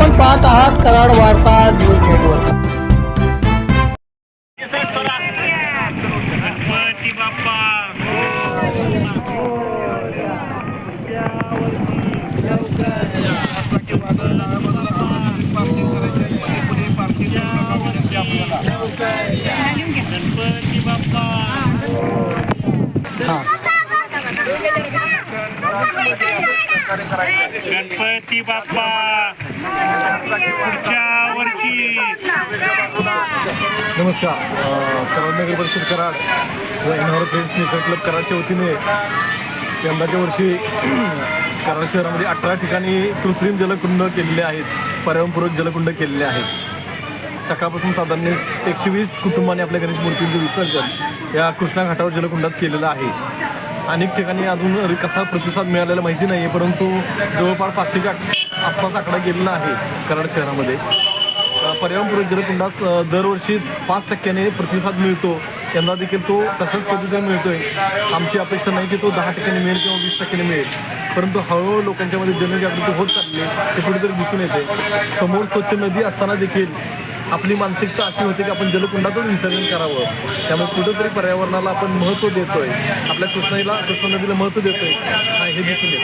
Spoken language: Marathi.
आपण पाहत आहात कराड वार्ता न्यूज नेटवर्क. गणपती बाप्पा. पुढच्या वर्षी. नमस्कार. कराड नगर परिषद कराड व एनआर फ्रेंड्स नेशन क्लब कराडच्या वतीने यंदाच्या वर्षी कराड शहरामध्ये अठरा ठिकाणी कृत्रिम जलकुंड केलेले आहेत पर्यावरणपूरक जलकुंड केलेले आहेत. सकाळपासून साधारण एकशे वीस कुटुंबाने आपल्या गणेश मूर्तींचं विसर्जन या कृष्णा घाटावर जलकुंडात केलेलं आहे. अनेक ठिकाणी अजून कसा प्रतिसाद मिळालेला माहिती नाही आहे परंतु जवळपास पाचशेच्या आसपास आकडा गेलेला आहे कराड शहरामध्ये. पर्यावरणपूरक जलकुंडास दरवर्षी पाच टक्क्याने प्रतिसाद मिळतो. यंदा देखील तो तशाच पद्धतीने मिळतोय. आमची अपेक्षा नाही की तो दहा टक्क्याने मिळेल किंवा वीस टक्क्याने मिळेल. परंतु हळूहळू लोकांच्यामध्ये जनजागृती होत चालली आहे. ते कुठेतरी दिसून येते. समोर स्वच्छ नदी असताना देखील आपली मानसिकता अशी होती की आपण जलकुंडातून विसर्जन करावं. त्यामुळे कुठेतरी पर्यावरणाला आपण महत्त्व देतोय. आपल्या कृष्णाईला कृष्णा नदीला महत्त्व देतोय. हे दिसून येतं.